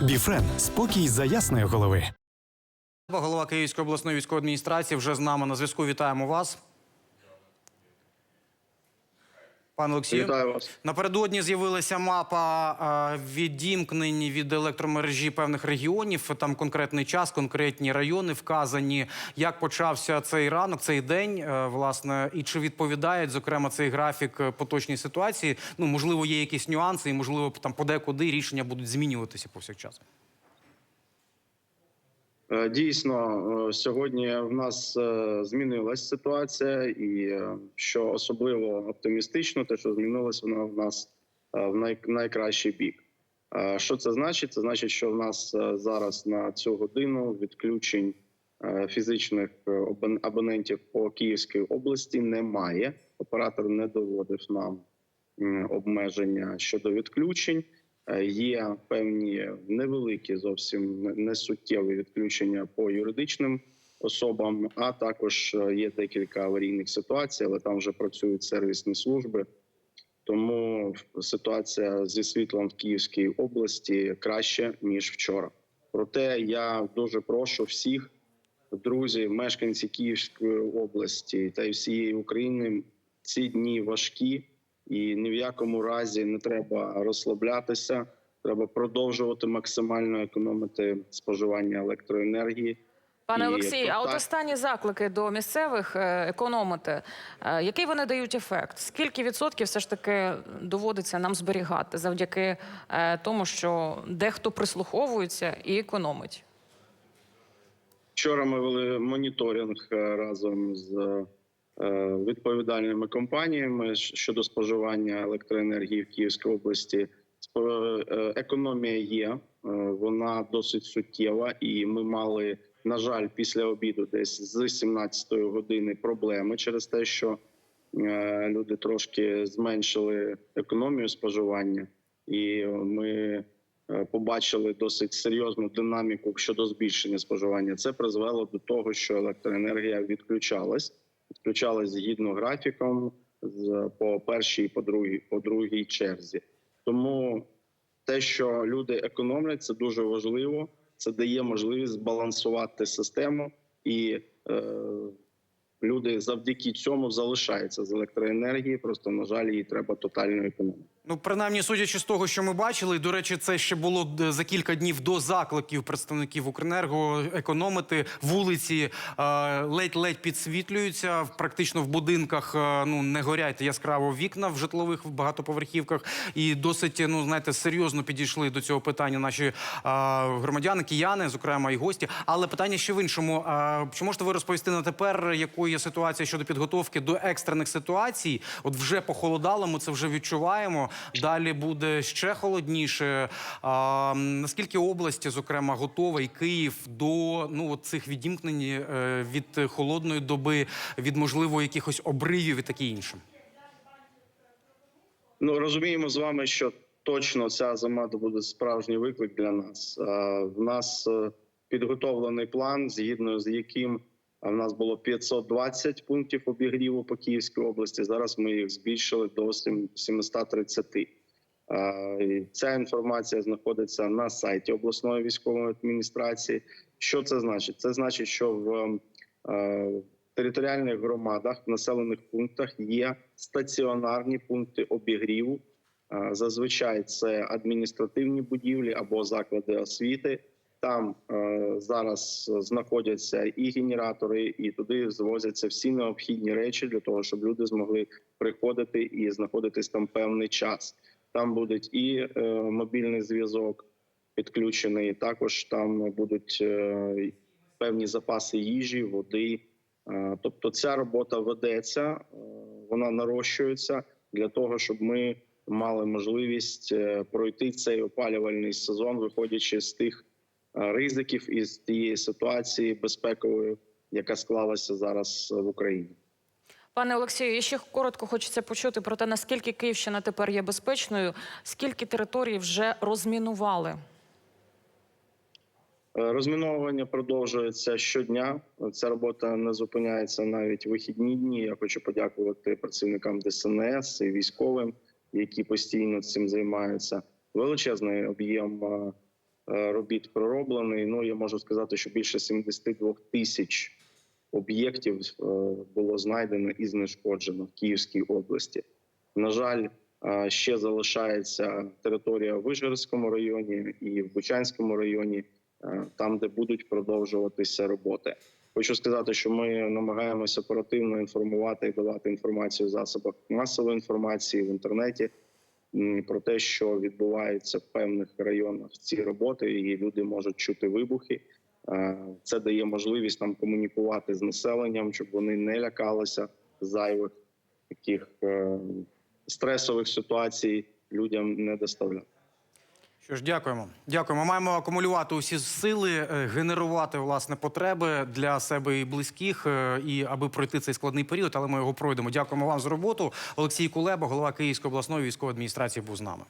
Біфрен спокій за ясної голови. Голова Київської обласної військової адміністрації вже з нами на зв'язку. Вітаємо вас. Пане Олексію, Вітаю вас. напередодні з'явилася мапа е, відімкнень від електромережі певних регіонів. Там конкретний час, конкретні райони вказані. Як почався цей ранок, цей день, е, власне, і чи відповідає, зокрема, цей графік е, поточній ситуації? Ну, можливо, є якісь нюанси, і можливо, там подекуди рішення будуть змінюватися повсякчас. Е, Дійсно, е, сьогодні в нас е, змінилась ситуація, і що особливо оптимістично, те, що змінилось, вона в нас в най- найкращий бік. Що це значить? Це значить, що в нас зараз на цю годину відключень фізичних абонентів по Київській області немає. Оператор не доводив нам обмеження щодо відключень. Е, Є певні невеликі, зовсім несуттєві відключення по юридичним особам, а також е, є декілька аварійних ситуацій, але там вже працюють сервісні служби. Тому ситуація зі світлом в Київській області краще ніж вчора. Проте я дуже прошу всіх друзі, мешканці Київської області та й всієї України. Ці дні важкі, і ні в якому разі не треба розслаблятися. Треба продовжувати максимально економити споживання електроенергії. Пане Олексій, а от останні заклики до місцевих е, економити, е, який вони дають ефект? Скільки відсотків все ж таки доводиться нам зберігати завдяки е, тому, що дехто прислуховується і економить? Вчора ми вели моніторинг разом з відповідальними компаніями щодо споживання електроенергії в Київській області. Е, Економія є, е, вона досить суттєва, і ми мали, на жаль, після обіду, десь з 17-ї години проблеми через те, що е, люди трошки зменшили економію споживання, і ми е, побачили досить серйозну динаміку щодо збільшення споживання. Це призвело до того, що електроенергія відключалась, відключалась згідно графіком з по першій, по другій, по другій черзі. Тому те, що люди економлять, це дуже важливо. Це дає можливість збалансувати систему, і е, люди завдяки цьому залишаються з електроенергії. Просто на жаль, її треба тотально економити. Ну, принаймні, судячи з того, що ми бачили, до речі, це ще було за кілька днів до закликів представників Укренерго економити вулиці е, ледь-ледь підсвітлюються. Практично в будинках е, ну не горять яскраво вікна в житлових багатоповерхівках. І досить ну знаєте, серйозно підійшли до цього питання наші е, громадяни, кияни, зокрема і гості. Але питання ще в іншому: Е, чи можете ви розповісти на тепер, якою є ситуація щодо підготовки до екстрених ситуацій? От вже похолодало, ми це вже відчуваємо. Далі буде ще холодніше. А, наскільки області, зокрема, готова і Київ до ну от цих відімкнень е, від холодної доби, від можливо якихось обривів і таке інше? Ну розуміємо з вами, що точно ця зима буде справжній виклик для нас. В нас е, підготовлений план, згідно з яким в нас було 520 пунктів обігріву по Київській області. Зараз ми їх збільшили до 730. Е, Ця інформація знаходиться на сайті обласної військової адміністрації. Що це значить? Це значить, що в е, територіальних громадах, в населених пунктах є стаціонарні пункти обігріву. Зазвичай це адміністративні будівлі або заклади освіти. Там е, зараз знаходяться і генератори, і туди звозяться всі необхідні речі для того, щоб люди змогли приходити і знаходитись там певний час. Там буде і е, мобільний зв'язок підключений. Також там будуть е, певні запаси їжі, води. Е, Тобто, ця робота ведеться, е, вона нарощується для того, щоб ми мали можливість е, пройти цей опалювальний сезон, виходячи з тих ризиків і з тієї ситуації безпекової, яка склалася зараз в Україні. Пане Олексію, і ще коротко хочеться почути про те, наскільки Київщина тепер є безпечною, скільки територій вже розмінували. Е, Розміновування продовжується щодня. Ця робота не зупиняється навіть вихідні дні. Я хочу подякувати працівникам ДСНС і військовим, які постійно цим займаються. Величезний об'єм е, е, робіт пророблений. Ну я можу сказати, що більше 72 тисяч об'єктів е, було знайдено і знешкоджено в Київській області. На жаль, е, ще залишається територія в Вижгородському районі і в Бучанському районі, е, там, де будуть продовжуватися роботи. Хочу сказати, що ми намагаємося оперативно інформувати і давати інформацію в засобах масової інформації в інтернеті про те, що відбувається в певних районах ці роботи, і люди можуть чути вибухи. Е, Це дає можливість нам комунікувати з населенням, щоб вони не лякалися зайвих таких е, стресових ситуацій людям не доставляти. Що ж, дякуємо. Дякуємо. Маємо акумулювати усі сили, е, генерувати власне потреби для себе і близьких, е, і аби пройти цей складний період, але ми його пройдемо. Дякуємо вам за роботу. Олексій Кулеба, голова Київської обласної військової адміністрації, був з нами.